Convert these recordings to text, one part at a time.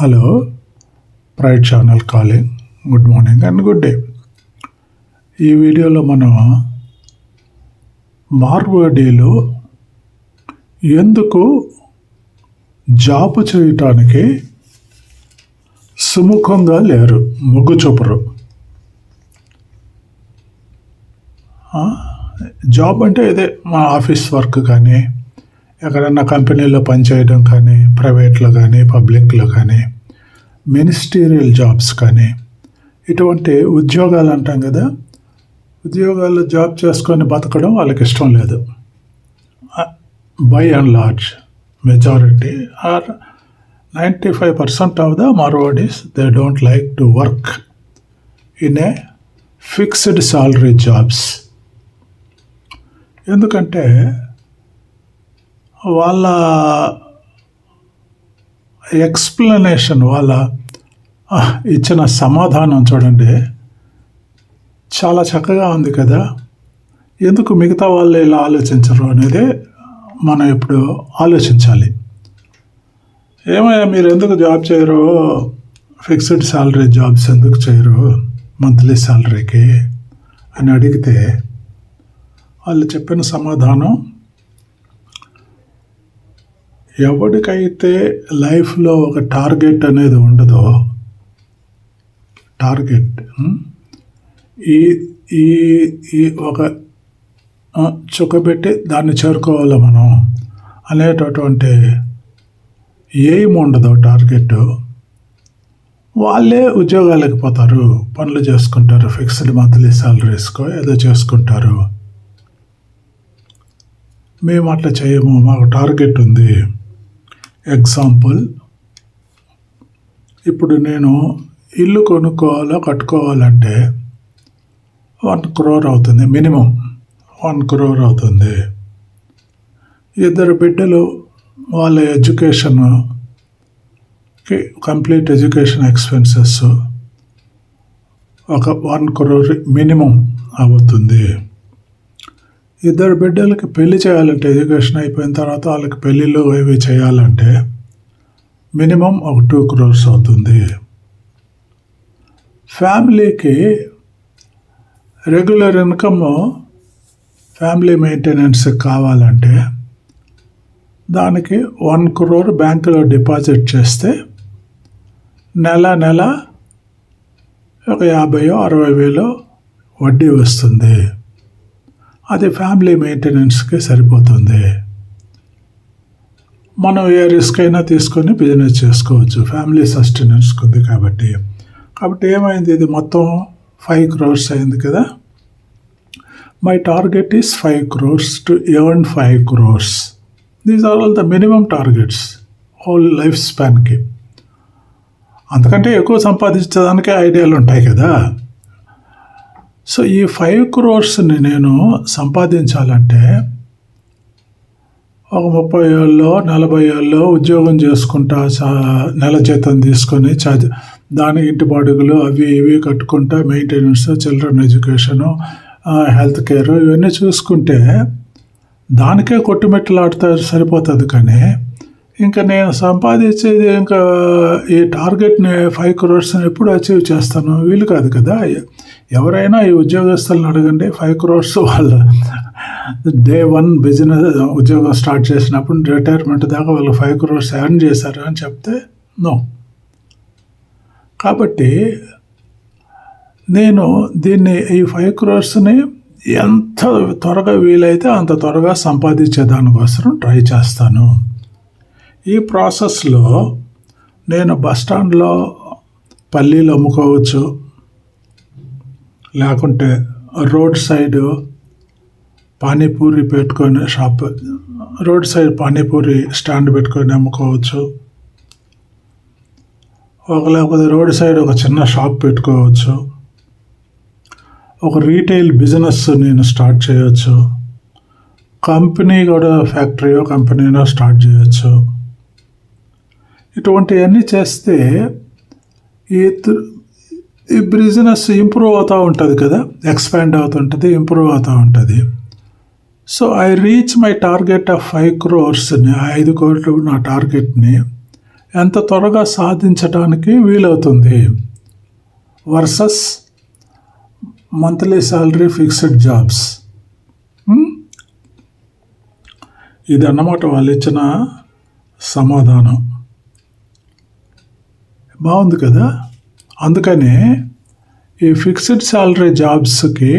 Hello pride channel calling. Good morning and good day. ఈ వీడియోలో మనం మార్వర్డీలో ఎందుకు జాబ్ చేయటానికి సుముఖంగా లేరు మొగ్గు చూపరు? జాబ్ అంటే ఇదే మా ఆఫీస్ వర్క్ కానీ ఎక్కడన్నా కంపెనీలో పనిచేయడం కానీ ప్రైవేట్లో కానీ పబ్లిక్లో కానీ మినిస్టీరియల్ జాబ్స్ కానీ ఇటువంటి ఉద్యోగాలు అంటాం కదా ఉద్యోగాల్లో జాబ్ చేసుకొని బతకడం వాళ్ళకి ఇష్టం లేదు. By and large majority or ninety five percent of the Marwaris they don't like to work in a fixed salary jobs ఎందుకంటే వాళ్ళ ఎక్స్ప్లెనేషన్ వాళ్ళ ఇచ్చిన సమాధానం చూడండి. చాలా చక్కగా ఉంది కదా. ఎందుకు మిగతా వాళ్ళు ఇలా ఆలోచించరు అనేది మనం ఇప్పుడు ఆలోచించాలి. ఏమయ్యా మీరు ఎందుకు జాబ్ చేయరు? ఫిక్స్డ్ శాలరీ జాబ్స్ ఎందుకు చేయరు? మంత్లీ శాలరీకి అని అడిగితే వాళ్ళు చెప్పిన సమాధానం ఎవరికైతే లైఫ్లో ఒక టార్గెట్ అనేది ఉండదో టార్గెట్ ఈ ఈ ఈ ఒక చుక్కబెట్టి దాన్ని చేరుకోవాలి మనం అనేటటువంటి ఏం ఉండదు టార్గెట్. వాళ్ళే ఉద్యోగాలకు పోతారు పనులు చేసుకుంటారు ఫిక్స్డ్ మంత్లీ సాలరీస్కో ఏదో చేసుకుంటారు. మేము అట్లా చేయము మాకు టార్గెట్ ఉంది. ఎగ్జాంపుల్ ఇప్పుడు నేను ఇల్లు కొనుక్కోవాలో కట్టుకోవాలంటే వన్ క్రోర్ అవుతుంది మినిమం వన్ క్రోర్ అవుతుంది. ఇద్దరు బిడ్డలు వాళ్ళ ఎడ్యుకేషన్కి కంప్లీట్ ఎడ్యుకేషన్ ఎక్స్పెన్సెస్ ఒక వన్ క్రోర్ మినిమం అవుతుంది. ఇద్దరు బిడ్డలకి పెళ్ళి చేయాలంటే ఎడ్యుకేషన్ అయిపోయిన తర్వాత వాళ్ళకి పెళ్ళిళ్ళు ఇవి చేయాలంటే మినిమం ఒక టూ క్రోర్స్ అవుతుంది. ఫ్యామిలీకి రెగ్యులర్ ఇన్కమ్ ఫ్యామిలీ మెయింటెనెన్స్ కావాలంటే దానికి వన్ క్రోర్ బ్యాంకులో డిపాజిట్ చేస్తే నెల నెల ఒక యాభైయో అరవై వేలు వడ్డీ వస్తుంది. అది ఫ్యామిలీ మెయింటెనెన్స్కి సరిపోతుంది. మనం ఏ రిస్క్ అయినా తీసుకొని బిజినెస్ చేసుకోవచ్చు. ఫ్యామిలీ సస్టెనెన్స్కి ఉంది కాబట్టి. కాబట్టి ఏమైంది? ఇది మొత్తం ఫైవ్ క్రోర్స్ అయింది కదా? My target is five crores to earn five crores these are all the minimum targets whole life స్పాన్కి అంతకంటే ఎక్కువ సంపాదించడానికి ఐడియాలు ఉంటాయి కదా? సో ఈ ఫైవ్ క్రోర్స్ని నేను సంపాదించాలంటే ఒక ముప్పై ఏళ్ళలో నలభై ఏళ్ళలో ఉద్యోగం చేసుకుంటా నెల జీతం తీసుకొని చ దాని ఇంటి బాడుగులు అవి ఇవి కట్టుకుంటా maintenance children education health care ఇవన్నీ చూసుకుంటే దానికే కొట్టుమెట్టలాడుతా సరిపోతుంది కానీ ఇంకా నేను సంపాదించేది ఇంకా ఈ టార్గెట్ని ఫైవ్ క్రోర్స్ని ఎప్పుడు అచీవ్ చేస్తాను? వీలు కాదు కదా? ఎవరైనా ఈ ఉద్యోగస్తులను అడగండి. ఫైవ్ క్రోర్స్ వాళ్ళ డే వన్ బిజినెస్ ఉద్యోగం స్టార్ట్ చేసినప్పుడు రిటైర్మెంట్ దాకా వాళ్ళు ఫైవ్ క్రోర్స్ ఎర్న్ చేశారు అని చెప్తే నో. కాబట్టి నేను దీన్ని ఈ ఫైవ్ క్రోర్స్ని ఎంత త్వరగా వీలైతే అంత త్వరగా సంపాదించే దానికోసం ట్రై చేస్తాను. ఈ ప్రాసెస్లో నేను బస్ స్టాండ్లో పల్లీలు అమ్ముకోవచ్చు. లేకుంటే రోడ్ సైడ్ పానీపూరి పెట్టుకొని shop road side panipuri stand పెట్టుకొని అమ్ముకోవచ్చు. ఒక లేకపోతే రోడ్ సైడ్ ఒక చిన్న షాప్ పెట్టుకోవచ్చు. ఒక రీటైల్ బిజినెస్ నేను స్టార్ట్ చేయొచ్చు. కంపెనీ కూడా ఫ్యాక్టరీయో కంపెనీనో స్టార్ట్ చేయొచ్చు. ఇటువంటివన్నీ చేస్తే ఈ ఈ బిజినెస్ ఇంప్రూవ్ అవుతూ ఉంటుంది కదా. ఎక్స్పాండ్ అవుతుంటుంది ఇంప్రూవ్ అవుతూ ఉంటుంది. So I reach my target of five క్రోర్స్ని ఐదు కోట్లు నా టార్గెట్ని ఎంత త్వరగా సాధించడానికి వీలవుతుంది. Versus monthly salary fixed jobs. ఇది అన్నమాట వాళ్ళు ఇచ్చిన సమాధానం. బాగుంది కదా? అందుకని ఈ ఫిక్స్డ్ శాలరీ జాబ్స్కి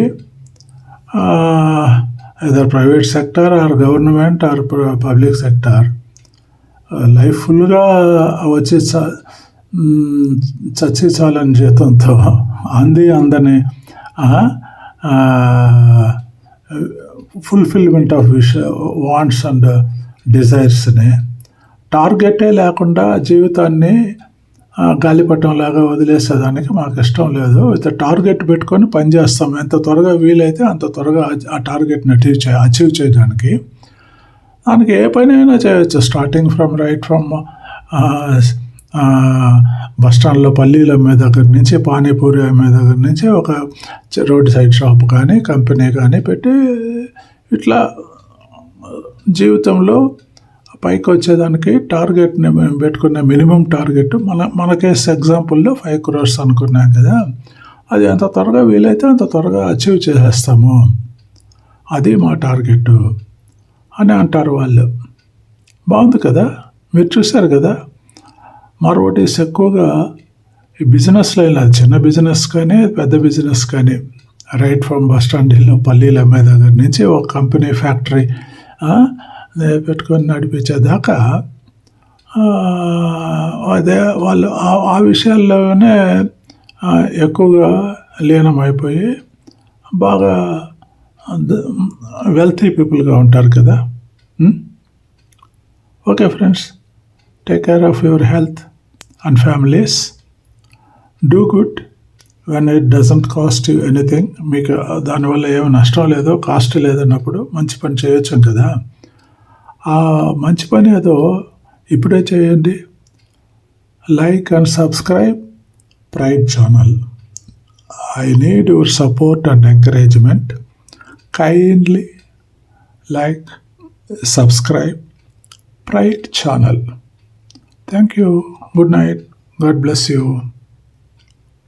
ఏదో private sector or government or public sector life ఫుల్గా వచ్చి చ- మ్, చచ్చి చాలని జీతంతో అంది అందని fulfilment of wish wants and డిజైర్స్ని టార్గెటే లేకుండా జీవితాన్ని గాలిపటంలాగా వదిలేసేదానికి మాకు ఇష్టం లేదు. అయితే టార్గెట్ పెట్టుకొని పనిచేస్తాం ఎంత త్వరగా వీలైతే అంత త్వరగా ఆ- టార్గెట్ని అచీవ్ చే అచీవ్ చేయడానికి. దానికి ఏ పని అయినా చేయొచ్చు. Starting from right from bus స్టాండ్లో పల్లీలు అమ్మే దగ్గర నుంచి పానీపూరి అమ్మే దగ్గర నుంచి ఒక రోడ్ సైడ్ షాప్ కానీ కంపెనీ కానీ పెట్టి ఇట్లా జీవితంలో పైకి వచ్చేదానికి టార్గెట్ని మేము పెట్టుకున్న మినిమం టార్గెట్ మన మన కేసు ఎగ్జాంపుల్లో ఫైవ్ క్రోర్స్ అనుకున్నాం కదా. అది ఎంత త్వరగా వీలైతే అంత త్వరగా అచీవ్ చేసేస్తాము. అది మా టార్గెట్ అని అంటారు వాళ్ళు. బాగుంది కదా? మీరు చూశారు కదా? మరొకటి ఎక్కువగా ఈ బిజినెస్ లైన్ అది చిన్న బిజినెస్ కానీ పెద్ద బిజినెస్ కానీ రైట్ ఫ్రమ్ బస్ స్టాండ్లో పల్లీలు అమ్మే దగ్గర నుంచి ఒక కంపెనీ ఫ్యాక్టరీ పెట్టుకొని నడిపించేదాకా అదే వాళ్ళు ఆ- ఆ విషయాల్లోనే ఎక్కువగా లీనమైపోయి బాగా వెల్తీ పీపుల్గా ఉంటారు కదా. Okay friends take care of your health and families. Do good when it doesn't cost you anything. మీకు దానివల్ల ఏమి నష్టం లేదో కాస్ట్ లేదన్నప్పుడు మంచి పని చేయొచ్చు కదా. ఆ మంచి పని ఏదో ఇప్పుడే చేయండి. Like and subscribe bright channel I need your support and encouragement kindly like subscribe bright channel thank you good night God bless you